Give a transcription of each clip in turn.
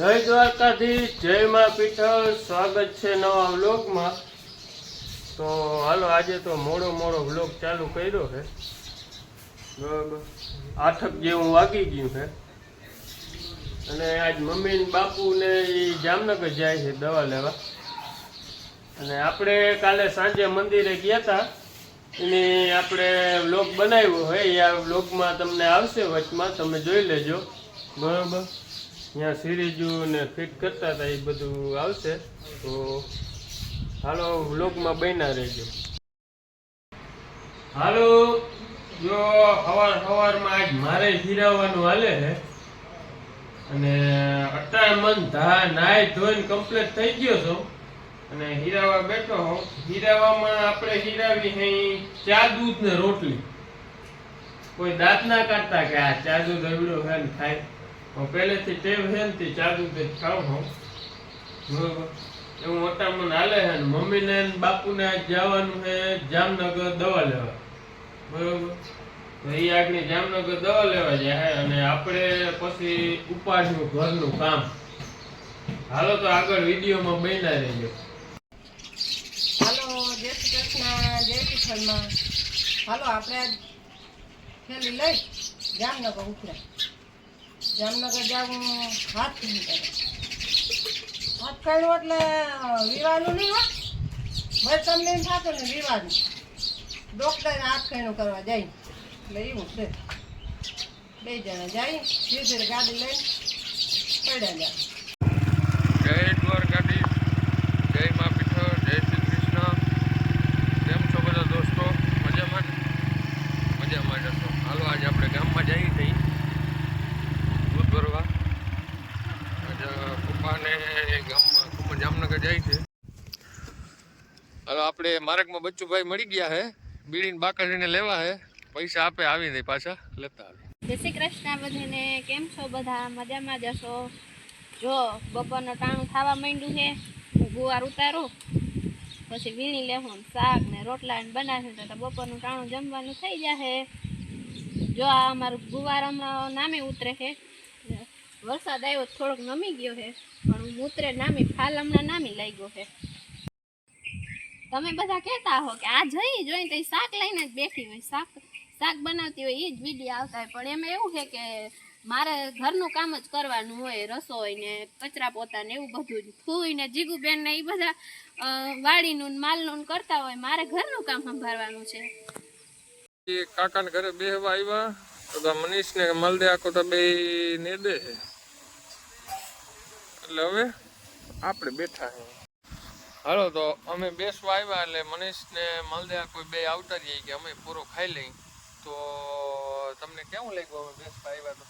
જય દ્વારકાધીશ જય માં પીઠલ સ્વાગત છે નવા વ્લોગમાં. તો હાલો આજે તો મોડો મોડો વ્લોગ ચાલુ કર્યો છે. બરાબર. આઠક જેવું વાગી ગયું છે. અને આજ મમ્મી ને બાપુ ને એ જામનગર જાય છે દવા લેવા. અને આપણે કાલે સાંજે મંદિરે ગયા હતા એની આપણે વ્લોગ બનાવ્યો હોય એ આ વ્લોગમાં તમને આવશે વચમાં તમે જોઈ લેજો. બરાબર. ત્યાં સિરીજુ ને ફિટ કરતા હતા એ બધું આવશે, તો હાલો વ્લોગમાં બન્યા રહેજો. હાલો, જો સવાર સવારમાં આજ મારે હીરાવાનું હાલે છે અને અત્યારે મન ધા નાય ધોઈને કમ્પ્લીટ થઈ ગયો છો, અને હીરાવા બેઠો હોઉં હીરાવામાં આપણે હીરાવી અહીં ચા દૂધ ને રોટલી. કોઈ દાંત ના કાઢતા કે આ ચા દૂધ ને ખાય? હું પહેલેથી ટેવ છે ને તે ચાદુ તે ખાવ ખાઉં હું. બરોબર? એવું ઓટામણ હાલે છે ને મમ્મીને બાપુને જવાનું છે જામનગર દવા લેવા. બરોબર? તો એ આગની જામનગર દવા લેવા જાય અને આપણે પછી ઉપાડનું ઘરનું કામ. હાલો તો આગળ વિડીયોમાં બન્યા રહેજો. હાલો, જય શ્રી કૃષ્ણ, જય ખરમાં. હાલો, આપણે લઈ જામનગર ઉપડે. જામનગર જાવું હાથ કરે. હાથ કાઢ્યું એટલે વિવાનું નહીં હો. બસ તમને એમ થતું ને વિવાનું ડોક્ટરને હાથ કાઢ્યું કરવા જાય. એટલે એવું છે. બે જણા જાય ધીરે ધીરે ગાડી લઈને પડ્યા જાય જય દ્વારકાધીશ જય મા પીઠળ જય શ્રી કૃષ્ણ કેમ છો બધા દોસ્તો મજામાં ને? મજામાં જશો હાલો આજે આપણે ગામમાં જઈએ છીએ દૂધ ભરવા આજે પપ્પાને ગામમાં કુંભ જામનગર જાય છે હાલો આપણે માર્ગમાં બચ્ચુભાઈ મળી ગયા હે, બીડીને બાકડીને લેવા હે, પૈસા આપે આવી નહીં પાછા, લેતા આવે. જય શ્રી કૃષ્ણ કેમ છો બધા? મજામાં જશો જો, બપોરનું ટાણું થવા માંડ્યું છે, હું ગુવાર ઉતારું, પછી વીણી લેવું શાક ને રોટલા ને બનાવશું તો બપોરનું ટાણું જમવાનું થઈ જશે જો, આ અમારું ગુવાર હમણાં નામે ઉતરે છે. વરસાદ આવ્યો થોડોક નમી ગયો છે, પણ ઉતરે નામી, ફાલ હમણાં નામી લાગ્યો છે. તમે બધા કહેતા હો કે આ જઈ જોઈ તો શાક લઈને જ બેઠી હોય. શાક શાક બનાવતી હોય એ જ વીડિયો આવતા હોય. પણ એમાં એવું છે કે મારે ઘરનું કામ જ કરવાનું હોય રસોઈ ને કચરા પોતા ને એવું બધું જ. ને જીગુબેન ને એ બધા વાડીનું માલનું કરતા હોય. મારે ઘરનું કામ સંભાળવાનું છે. કાકા ને ઘરે બેહવા આવ્યા તો મનીષ ને મલદે આખો તો બે ને દે એટલે હવે આપણે બેઠા છે હાલો તો અમે બેસવા આવ્યા એટલે મનીષ ને મલદે કોઈ બે આવતા જઈએ કે અમે પૂરો ખાઈ લઈ. તો તમને કેવું લાગ્યું અમે બેસવા આવ્યા તો?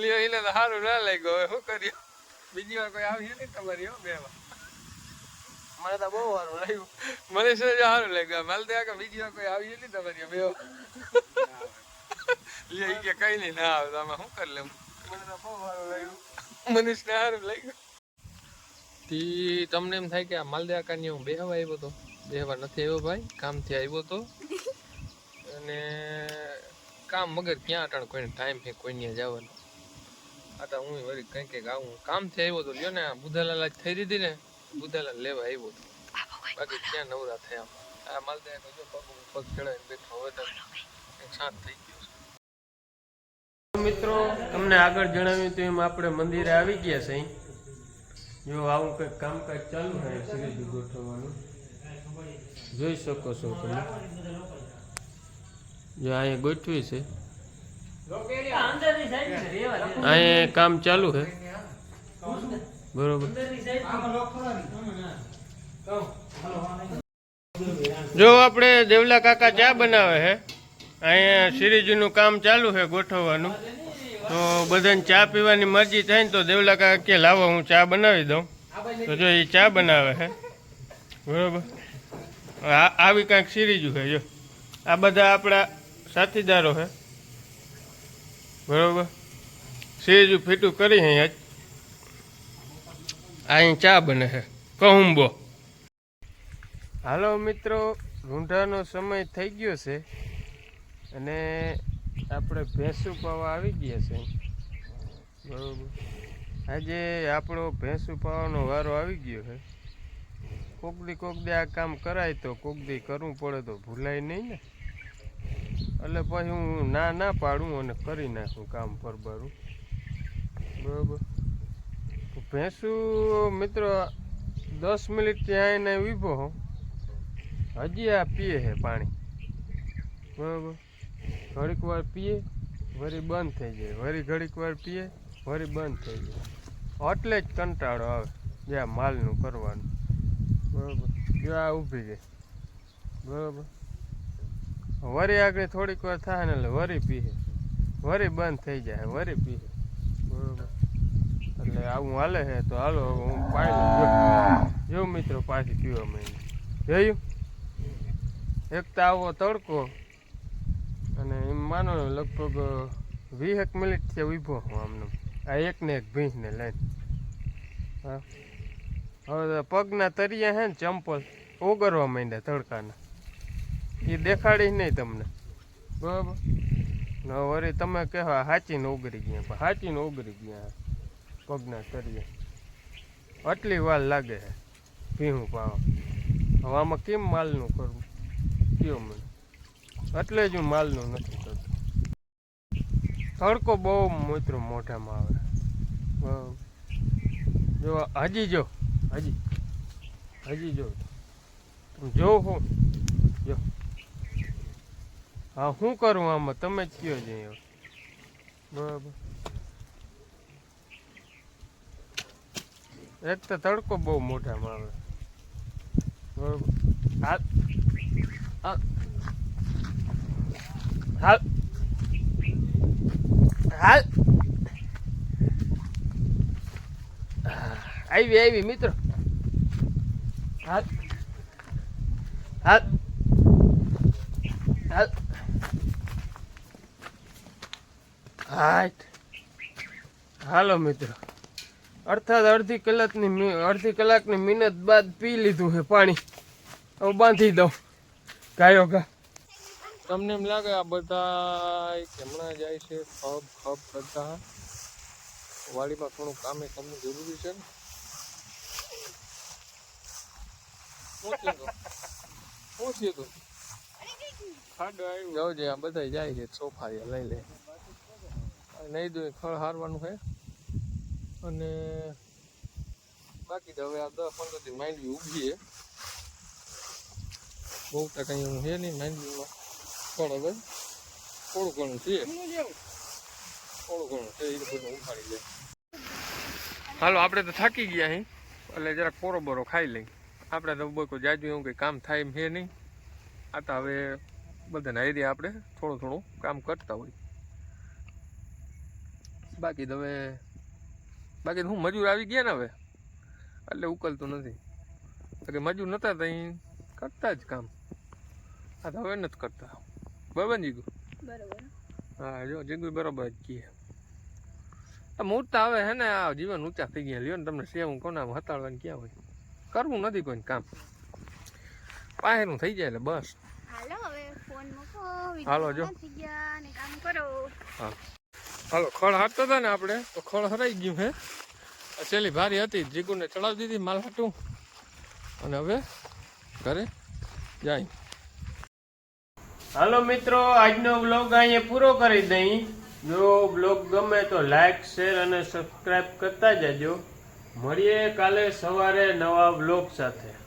લ્યો એને તો સારું ના લાગ્યું. હવે શું કર્યું બીજી વાર કોઈ આવી નહીં તમારી હો બેવા મને તો બહુ સારું લાગ્યું. મને છે સારું લાગ્યું. માલ કે બીજી વાર કોઈ આવી નહીં તમારી બે લે ઈ કે કઈ નહીં ના આવે તો શું કરી લેવું? મને તો બહુ સારું લાગ્યું. મનીષને સારું લાગ્યું. તી તમને એમ થાય કે આ માલદે કાની હું બેહવા આવ્યો તો? બેહવા નથી આવ્યો ભાઈ કામથી આવ્યો તો. અને કામ મગર ક્યાં અટાણ કોઈને ટાઈમ છે કોઈને જવાનો. આ તો હું વળી કંઈક કંઈક આવું. કામથી આવ્યો તો લ્યો ને આ બુધાલાલ જ થઈ દીધી ને બુધાલાલ લેવા આવ્યો તો. બાકી ક્યાં નવરા થયા આ માલદે તો જો પગ પગ ચડાવીને બેઠો હવે તો સાત શાંત થઈ ગયો. તમને આગળ જણાવ્યું તેમ આપણે મંદિરે આવી ગયા છે. જો આવું કંઈક કામકાજ ચાલુ છે સિરીજ ગોઠવવાનું. જોઈ શકો છો તમે. જો અહીંયા ગોઠવી છે. અહીંયા કામ ચાલુ છે. બરોબર. જો આપણે દેવલા કાકા ચા બનાવે છે. અહીંયા શ્રીજીનું કામ ચાલુ છે ગોઠવવાનું. તો બધાને ચા પીવાની મરજી થાય ને તો દેવલા કાકા કે, લાવો, હું ચા બનાવી દઉં. તો જો એ ચા બનાવે હે. બરોબર? આવી કાંઈક સિરીજું છે જો. આ બધા આપણા સાથીદારો છે બરોબર? સિરીજું ફીટું કરી અહીંયા જ અહીં ચા બને છે કહુંબો. હાલો મિત્રો રૂંઢાનો સમય થઈ ગયો છે. અને આપણે ભેંસુ પાવા આવી ગયા છે. બરોબર. આજે આપણો ભેંસું પાવાનો વારો આવી ગયો છે. કોક દી કોક દી આ કામ કરાય તો કોક દી કરવું પડે તો ભૂલાય નહીં ને. એટલે પછી હું ના ના પાડું અને કરી નાખું કામ પરબારું. બરોબર. ભેંસુ મિત્રો દસ મિનિટ ત્યાં એને ઊભો હજી આ પીએ છે પાણી. બરોબર. ઘડીક વાર પીએ વળી બંધ થઈ જાય. વળી ઘડીક વાર પીએ વળી બંધ થઈ જાય. એટલે જ કંટાળો આવે, જે આ માલનું કરવાનું. બરાબર. જો આ ઊભી ગઈ. બરાબર. વરી આગળ થોડીક વાર થાય ને એટલે વરી પીએ વરી બંધ થઈ જાય, વરી પીએ બરાબર. એટલે આવું હાલે છે તો હાલો હું પાણી જો મિત્રો, પાછી પીવા માંડી જોયું? એક તો આવો તડકો. માનો લગભગ વીસેક મિનિટ છે ઊભો હું આમને. આ એક ને એક ભીંસને લઈને. હા. હવે પગના તરિયા હે ને ચંપલ, ઓગરવા માંડ્યા તડકાના. એ દેખાડી નહીં તમને. બરાબર? ન વળી તમે કહેવા, હાચીને ઉગરી ગયા. હાચીને ઉગરી ગયા પગના તરિયા આટલી વાર લાગે છે ભીહું પાવા. હવે આમાં કેમ માલનું કરવું? કયો મને? એટલે જ હું માલનું નથી. તડકો બહુ મિત્રો મોઢામાં આવે. જો, હજી જો, હજી હજી જો. જો હું. જો. હા શું કરું આમાં? તમે જ કયો છે બરાબર. એક તો તડકો બહુ મોઢામાં આવે. બરાબર. હાલ. હાલ. હાલ. આવી આવી, મિત્રો. હાલ. હાલ. હાલ. હાટ હાલો, મિત્રો. અર્થાત અડધી કલાકની અડધી કલાકની મિનિટ બાદ પી લીધું છે પાણી. હવે બાંધી દઉં. ગાયો ગા. તમને એમ લાગે આ બધા હમણાં જાય છે ખબ ખબ કરતા. વાડીમાં થોડું કામે કરવું જરૂરી છે ને? બધા જાય છે, સોફા એ લઈ લે. નહીં દો ખળ હારવાનું છે અને બાકી તો હવે આ દસ પંદર માંડવી ઊભી છે બહુ ટકા એવું છે નહીં માંડવીમાં. પણ હવે થોડું ઘણું છે થોડું ઘણું છે. એ બધું ઉખાડી લે. હાલો આપણે તો થાકી ગયા અહીં એટલે જરાક પોરો બોરો ખાઈ લઈ. આપણે તો બહુ કોઈ જાજુ એવું કંઈ કામ થાય એમ છે નહીં. આ તો હવે બધાના એરિયા આપણે થોડું થોડું કામ કરતા હોય. બાકી તો હવે બાકી હું મજૂર આવી ગયા ને હવે? એટલે ઉકલતું નથી. કે મજૂર નહોતા તો અહીં કરતા જ કામ. આ તો હવે નથી કરતા. બરાબર જીગુ? બરોબર. હા જો જીગુ બરાબર જ આ મૂર્તા હવે હે ને આ જીવન ઊંચા થઈ ગયા. લ્યો ને તમને સેવું કોનામાં હતાડવાનું ક્યાં હોય? કરવું નથી કોઈ કામ. પાહેરું થઈ જાય એટલે બસ. હાલો હવે ફોન મૂકો હાલો જો. થઈ ગયા ને કામ કરો. હાલો ખળ હાટતા હતા ને આપણે તો ખળ હરાઈ ગયું હે. છેલ્લી ભારી હતી જીગુને ચડાવી દીધી માલ હાટું. અને હવે ઘરે જાય. હાલો મિત્રો, આજનો બ્લોગ અહીંયા પૂરો કરી દઈ. જો બ્લોગ ગમે તો લાઈક, શેર અને સબસ્ક્રાઈબ કરતા જજો. મળીએ કાલે સવારે નવા બ્લોગ સાથે.